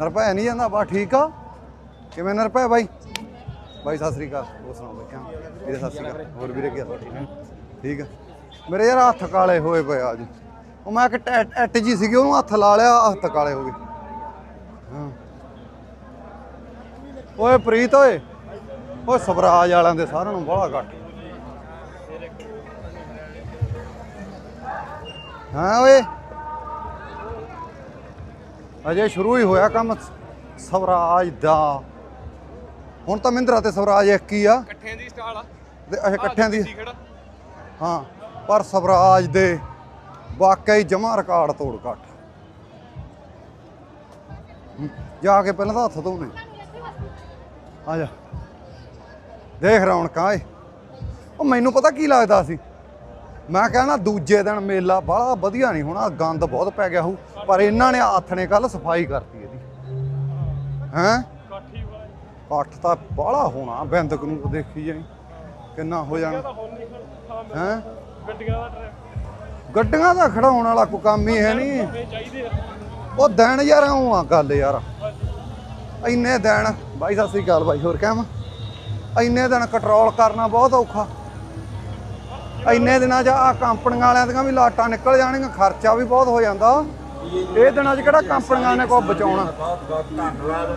ਨਰਪੈ ਨਹੀਂ ਜਾਂਦਾ ਬਾ ਠੀਕ ਆ। ਕਿਵੇਂ ਨਰਪੈ ਬਾਈ? ਬਾਈ, ਸਤਿ ਸ੍ਰੀ ਅਕਾਲ। ਹੋਰ ਸੁਣਾਓ ਬਾਈ, ਕਿਵੇਂ? ਵੀਰੇ, ਸਤਿ ਸ੍ਰੀ ਅਕਾਲ। ਹੋਰ ਵੀਰੇ, ਕੀ ਹਾਲ ਆ? ਠੀਕ ਆ। ਮੇਰੇ ਯਾਰ ਹੱਥ ਕਾਲੇ ਹੋਏ ਪਏ ਆ ਅੱਜ। ਉਹ ਮੈਂ ਕਿ ਐਟ ਜੀ ਸੀਗੀ, ਉਹਨੂੰ ਹੱਥ ਲਾ ਲਿਆ, ਹੱਥ ਕਾਲੇ ਹੋ ਗਏ। ਹਾਂ। ਓਏ, ਪ੍ਰੀਤ ਓਏ। ਓਏ, ਸਵਰਾਜ ਵਾਲਿਆਂ ਦੇ ਸਾਰਿਆਂ ਨੂੰ ਬੜਾ ਘੱਟ। ਹਾਂ ਓਏ? ਅਜੇ ਸ਼ੁਰੂ ਹੀ ਹੋਇਆ ਕੰਮ ਸਵਰਾਜ ਦਾ। ਹੁਣ ਤਾਂ ਮਹਿੰਦਰਾ ਤੇ ਸਵਰਾਜ ਇੱਕ ਹੀ ਆ। ਇਕੱਠਿਆਂ ਦੀ ਸਟਾਲ ਆ। ਤੇ ਅੱਛਾ ਇਕੱਠਿਆਂ ਦੀ। ਹਾਂ ਪਰ ਸਵਰਾਜ ਦੇ ਵਾਕਈ ਜਮਾ ਰਿਕਾਰਡ ਤੋੜ ਕੱਟ। ਜਾ ਕੇ ਪਹਿਲਾਂ ਤਾਂ ਹੱਥ ਧੋਣੇ ਆ ਜਾ। ਦੇਖ ਰੌਣਕਾਂ ਏ ਉਹ ਮੈਨੂੰ ਪਤਾ ਕੀ ਲੱਗਦਾ ਸੀ? ਮੈਂ ਕਹਿਣਾ ਦੂਜੇ ਦਿਨ ਮੇਲਾ ਬੜਾ ਵਧੀਆ ਨਹੀਂ ਹੋਣਾ ਗੰਦ ਬਹੁਤ ਪੈ ਗਿਆ ਹੋਊ ਪਰ ਇਹਨਾਂ ਨੇ ਹੱਥ ਨੇ ਕੱਲ ਸਫ਼ਾਈ ਕਰਤੀ ਇਹਦੀ। ਹੈਂ? ਕਾਠੀ ਤਾਂ ਬਾਹਲਾ ਹੋਣਾ ਬਿੰਦਕ ਨੂੰ ਦੇਖੀ ਜਾਈ ਕਿੰਨਾ ਹੋ ਜਾਣਾ। ਹੈਂ ਗੱਡੀਆਂ ਦਾ ਟਰੈਕ ਗੱਡੀਆਂ ਦਾ ਖੜਾਉਣ ਵਾਲਾ ਕੋਈ ਕੰਮ ਹੀ ਹੈ ਨਹੀਂ। ਉਹ ਦਿਨ ਯਾਰ ਉਹ ਆ ਗੱਲ ਯਾਰ। ਇੰਨੇ ਦਿਨ ਬਾਈ ਸਤਿ ਸ੍ਰੀ ਅਕਾਲ ਬਾਈ ਹੋਰ ਕਹਿਮ ਇੰਨੇ ਦਿਨ ਕੰਟਰੋਲ ਕਰਨਾ ਬਹੁਤ ਔਖਾ। ਇੰਨੇ ਦਿਨਾਂ 'ਚ ਆ ਕੰਪਨੀਆਂ ਵਾਲਿਆਂ ਦੀਆਂ ਵੀ ਲਾਟਾਂ ਨਿਕਲ ਜਾਣਗੀਆਂ, ਖਰਚਾ ਵੀ ਬਹੁਤ ਹੋ ਜਾਂਦਾ। ਇਹ ਦਿਨਾਂ 'ਚ ਕਿਹੜਾ ਕੰਪਨੀਆਂ ਨੇ ਕੋਈ ਬਚਾਉਣਾ? ਬਹੁਤ ਬਹੁਤ ਧੰਨਵਾਦ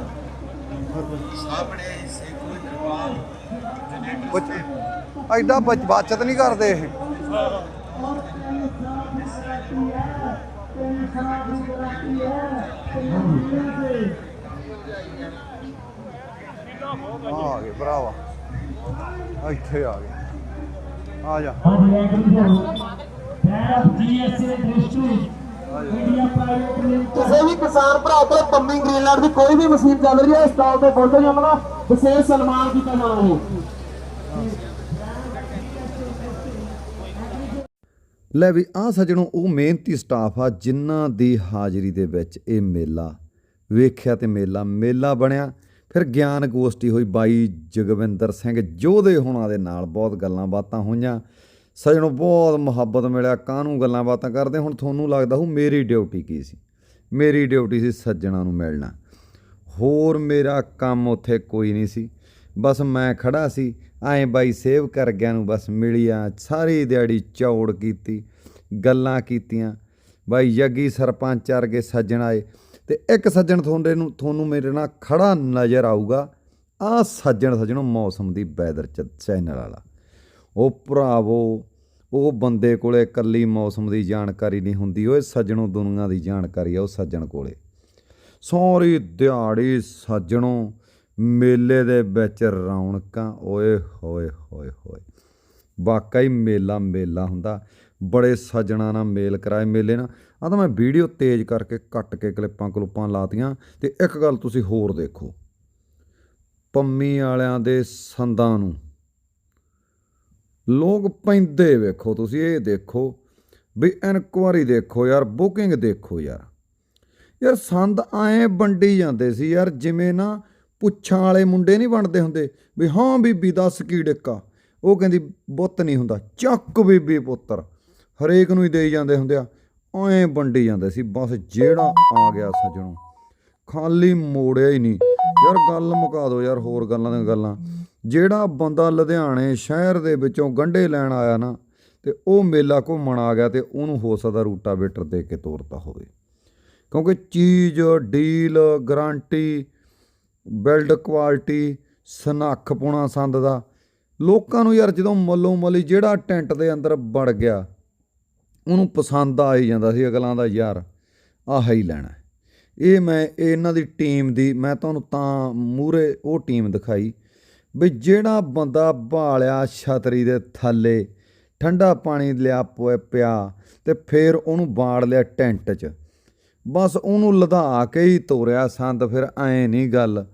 ਸਾਹਮਣੇ ਹਿੱਸੇ ਕੋਈ ਨਿਰਵਾਹ ਐਡਾ ਬਚ- ਬਚਤ ਨਹੀਂ ਕਰਦੇ ਇਹ। ਆ ਗਏ ਭਰਾਵਾ। ਇੱਥੇ ਆ ਗਏ। ਆ ਜਾ। ਕਿਸੇ ਵੀ ਕਿਸਾਨ ਭਰਾ ਕੋਲ ਪੰਮੀ ਗ੍ਰੀਨਲੈਂਡ ਦੀ ਕੋਈ ਵੀ ਮਸ਼ੀਨ ਚੱਲ ਰਹੀ ਹੈ ਸਟਾਲ ਤੇ ਜੀ ਆਪਣਾ ਵਿਸ਼ੇਸ਼ ਸਨਮਾਨ ਕੀਤਾ ਜਾਣਾ ਹੈ। ਲੈ ਵੀ ਆ ਸਜਣੋ ਉਹ ਮਿਹਨਤੀ ਸਟਾਫ ਆ ਜਿਨ੍ਹਾਂ ਦੀ ਹਾਜ਼ਰੀ ਦੇ ਵਿੱਚ ਇਹ ਮੇਲਾ ਵੇਖਿਆ ਤੇ ਮੇਲਾ ਮੇਲਾ ਬਣਿਆ। ਫਿਰ ਗਿਆਨ ਗੋਸ਼ਟੀ ਹੋਈ ਬਾਈ ਜਗਵਿੰਦਰ ਸਿੰਘ, ਜੋਧੇ ਹੋਣਾ ਦੇ ਨਾਲ ਬਹੁਤ ਗੱਲਾਂ ਬਾਤਾਂ ਹੋਈਆਂ। ਸਜਣੋ ਬਹੁਤ ਮੁਹੱਬਤ ਮਿਲਿਆ, ਕਾਹਨੂੰ ਗੱਲਾਂ ਬਾਤਾਂ ਕਰਦੇ? ਹੁਣ ਤੁਹਾਨੂੰ ਲੱਗਦਾ ਹੋ ਮੇਰੀ ਡਿਊਟੀ ਕੀ ਸੀ? ਮੇਰੀ ਡਿਊਟੀ ਸੀ ਸੱਜਣਾ ਨੂੰ ਮਿਲਣਾ। ਹੋਰ ਮੇਰਾ ਕੰਮ ਉੱਥੇ ਕੋਈ ਨਹੀਂ ਸੀ। ਬਸ ਮੈਂ ਖੜਾ ਸੀ, ਐਂ ਬਾਈ ਸੇਵ ਕਰ ਗਿਆ ਨੂੰ ਬਸ ਮਿਲਿਆ, ਸਾਰੀ ਦਿਹਾੜੀ ਚੌੜ ਕੀਤੀ, ਗੱਲਾਂ ਕੀਤੀਆਂ। ਬਾਈ ਯੱਗੀ ਸਰਪੰਚ ਵਰਗੇ ਸੱਜਣ ਆਏ ਤੇ ਇੱਕ ਸੱਜਣ ਤੁਹਾਡੇ ਨੂੰ, ਤੁਹਾਨੂੰ ਮੇਰੇ ਨਾਲ ਖੜਾ ਨਜ਼ਰ ਆਊਗਾ। ਆ ਸੱਜਣ ਸੱਜਣੋ, ਮੌਸਮ ਦੀ ਵੈਦਰ ਚੈਨਲ ਵਾਲਾ। ਉਹ ਭਰਾਵੋ, ਉਹ ਬੰਦੇ ਕੋਲੇ ਇਕੱਲੀ ਮੌਸਮ ਦੀ ਜਾਣਕਾਰੀ ਨਹੀਂ ਹੁੰਦੀ ਓਏ ਸੱਜਣੋ ਦੁਨੀਆ ਦੀ ਜਾਣਕਾਰੀ ਆ, ਉਹ ਸੱਜਣ ਕੋਲੇ। ਸਾਰੀ ਦਿਹਾੜੀ ਸੱਜਣੋ, ਮੇਲੇ ਦੇ ਵਿੱਚ ਰੌਣਕਾਂ, ਓਏ ਹੋਏ ਹੋਏ ਹੋਏ। ਵਾਕਈ ਮੇਲਾ ਮੇਲਾ ਹੁੰਦਾ। ਬੜੇ ਸੱਜਣਾ ਨਾਲ ਮੇਲ ਕਰਾਏ ਮੇਲੇ ਨਾਲ। ਆ ਤਾਂ ਮੈਂ ਵੀਡੀਓ ਤੇਜ਼ ਕਰਕੇ ਕੱਟ ਕੇ ਕਲਿੱਪਾਂ ਕਲੁੱਪਾਂ ਲਾਤੀਆਂ ਤੇ ਇੱਕ ਗੱਲ ਤੁਸੀਂ ਹੋਰ ਦੇਖੋ। ਪੰਮੀ ਵਾਲਿਆਂ ਦੇ ਸੰਦਾਂ ਨੂੰ। ਲੋਕ ਪੈਂਦੇ ਵੇਖੋ ਤੁਸੀਂ, ਇਹ ਦੇਖੋ ਵੀ ਇਨਕੁਆਰੀ ਦੇਖੋ ਯਾਰ, ਬੁਕਿੰਗ ਦੇਖੋ ਯਾਰ। ਯਾਰ ਸੰਦ ਐਂ ਵੰਡੀ ਜਾਂਦੇ ਸੀ ਯਾਰ, ਜਿਵੇਂ ਨਾ ਪੁੱਛਾਂ ਵਾਲੇ ਮੁੰਡੇ ਨਹੀਂ ਬਣਦੇ ਹੁੰਦੇ ਵੀ ਹਾਂ ਬੀਬੀ ਦੱਸ ਕੀ ਡਿੱਕਾ? ਉਹ ਕਹਿੰਦੀ, ਬੁੱਤ ਨਹੀਂ ਹੁੰਦਾ, ਚੱਕ ਬੀਬੀ ਪੁੱਤਰ। ਹਰੇਕ ਨੂੰ ਹੀ ਦੇਈ ਜਾਂਦੇ ਹੁੰਦੇ ਆ। ਐਂ ਵੰਡੀ ਜਾਂਦੇ ਸੀ, ਬਸ ਜਿਹੜਾ ਆ ਗਿਆ ਸੱਜਣੋਂ। ਖਾਲੀ ਮੋੜਿਆ ਹੀ ਨਹੀਂ। ਯਾਰ ਗੱਲ ਮੁਕਾ ਦਿਓ ਯਾਰ ਹੋਰ ਗੱਲਾਂ ਦੀਆਂ ਗੱਲਾਂ। ਜਿਹੜਾ ਬੰਦਾ ਲੁਧਿਆਣੇ ਸ਼ਹਿਰ ਦੇ ਵਿੱਚੋਂ ਗੰਢੇ ਲੈਣ ਆਇਆ ਨਾ, ਤੇ ਉਹ ਮੇਲਾ ਘੁੰਮਣ ਆ ਗਿਆ ਤੇ ਉਹਨੂੰ ਹੋ ਸਕਦਾ ਰੂਟਾਵੇਟਰ ਦੇ ਕੇ ਤੋਰਤਾ ਹੋਵੇ। ਕਿਉਂਕਿ ਚੀਜ਼, ਡੀਲ, ਗਾਰੰਟੀ ਬਿਲਡ ਕੁਆਲਿਟੀ, ਸਨੱਖ ਪੁਣਾ ਸੰਦ ਦਾ, ਲੋਕਾਂ ਨੂੰ ਯਾਰ ਜਦੋਂ ਮੱਲੋ ਮੱਲੀ ਜਿਹੜਾ ਟੈਂਟ ਦੇ ਅੰਦਰ ਵੜ ਗਿਆ ਉਹਨੂੰ ਪਸੰਦ ਆ ਹੀ ਜਾਂਦਾ ਸੀ ਅਗਲਾਂ ਦਾ, ਯਾਰ ਆਹ ਹੀ ਲੈਣਾ। ਇਹ ਮੈਂ, ਇਹ ਇਹਨਾਂ ਦੀ ਟੀਮ ਦੀ, ਮੈਂ ਤੁਹਾਨੂੰ ਤਾਂ ਮੂਰੇ ਉਹ ਟੀਮ ਦਿਖਾਈ ਵੀ ਜਿਹੜਾ ਬੰਦਾ ਭਾਲਿਆ ਛਤਰੀ ਦੇ ਥੱਲੇ, ਠੰਡਾ ਪਾਣੀ ਲਿਆ ਪੋਏ ਪਿਆ ਤੇ ਫਿਰ ਉਹਨੂੰ ਬਾੜ ਲਿਆ ਟੈਂਟ 'ਚ। ਬਸ ਉਹਨੂੰ ਲਧਾ ਕੇ ਹੀ ਤੋਰਿਆ ਸੰਦ, ਫਿਰ ਐ ਨਹੀਂ ਗੱਲ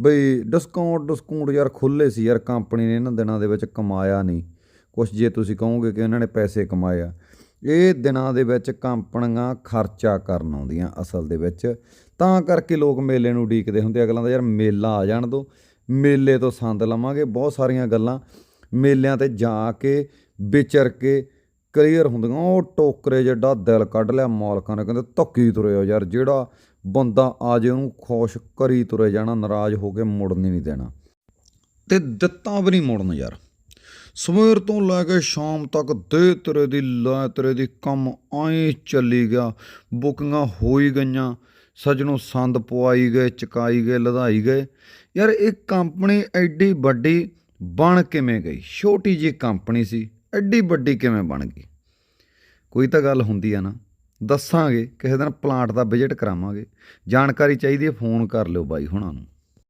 ਬਈ ਡਿਸਕਾਊਂਟ ਡਿਸਕਾਊਂਟ ਯਾਰ ਖੁੱਲੇ ਸੀ ਯਾਰ, ਕੰਪਨੀ ਨੇ ਇਹਨਾਂ ਦਿਨਾਂ ਦੇ ਵਿੱਚ ਕਮਾਇਆ ਨਹੀਂ। ਕੁਛ ਜੇ ਤੁਸੀਂ ਕਹੋਗੇ ਕਿ ਇਹਨਾਂ ਨੇ ਪੈਸੇ ਕਮਾਏ ਆ। ਇਹ ਦਿਨਾਂ ਦੇ ਵਿੱਚ ਕੰਪਨੀਆਂ ਖਰਚਾ ਕਰਨ ਆਉਂਦੀਆਂ ਅਸਲ ਦੇ ਵਿੱਚ। ਤਾਂ ਕਰਕੇ ਲੋਕ ਮੇਲੇ ਨੂੰ ਉਡੀਕਦੇ ਹੁੰਦੇ ਅਗਲਾਂ ਦਾ ਯਾਰ ਮੇਲਾ ਆ ਜਾਣ ਦੋ। ਮੇਲੇ ਤੋਂ ਸੰਦ ਲਵਾਂਗੇ। ਬਹੁਤ ਸਾਰੀਆਂ ਗੱਲਾਂ ਮੇਲਿਆਂ ਤੇ ਜਾ ਕੇ, ਵਿਚਰ ਕੇ ਕਲੀਅਰ ਹੁੰਦੀਆਂ। ਉਹ ਟੋਕਰੇ ਜਿੱਡਾ ਦਿਲ ਕੱਢ ਲਿਆ। ਮਾਲਕਾਂ ਨੇ ਕਹਿੰਦੇ, ਧੱਕੀ ਤੁਰਿਓ ਯਾਰ। ਜਿਹੜਾ ਬੰਦਾ ਆ ਜੇ ਉਹਨੂੰ ਖੁਸ਼ ਕਰੀ ਤੁਰੇ ਜਾਣਾ, ਨਾਰਾਜ਼ ਹੋ ਕੇ ਮੁੜਨ ਹੀ ਨਹੀਂ ਦੇਣਾ। ਤੇ ਦਿੱਤਾ ਵੀ ਨਹੀਂ ਮੁੜਨ ਯਾਰ। ਸਵੇਰ ਤੋਂ ਲੈ ਕੇ ਸ਼ਾਮ ਤੱਕ ਦੇ ਤੇਰੇ ਦੀ ਲੈ ਤੇਰੇ ਦੀ ਕੰਮ ਐਂ ਚੱਲੀ ਗਿਆ। ਬੁਕਿੰਗਾਂ ਹੋਈ ਗਈਆਂ, ਸਜਣੋਂ ਸੰਦ ਪਵਾਈ ਗਏ, ਚਕਾਈ ਗਏ ਲਧਾਈ ਗਏ। ਯਾਰ ਇਹ ਕੰਪਨੀ ਐਡੀ ਵੱਡੀ ਬਣ ਕਿਵੇਂ ਗਈ? ਛੋਟੀ ਜੀ ਕੰਪਨੀ ਸੀ, ਐਡੀ ਵੱਡੀ ਕਿਵੇਂ ਬਣ ਗਈ? ਕੋਈ ਤਾਂ ਗੱਲ ਹੁੰਦੀ ਆ ਨਾ। ਦੱਸਾਂਗੇ, ਕਿਸੇ ਦਿਨ ਪਲਾਂਟ ਦਾ ਵਿਜ਼ਿਟ ਕਰਾਵਾਂਗੇ। ਜਾਣਕਾਰੀ ਚਾਹੀਦੀ ਹੈ, ਫੋਨ ਕਰ ਲਿਓ ਬਾਈ ਹੁਣਾਂ ਨੂੰ।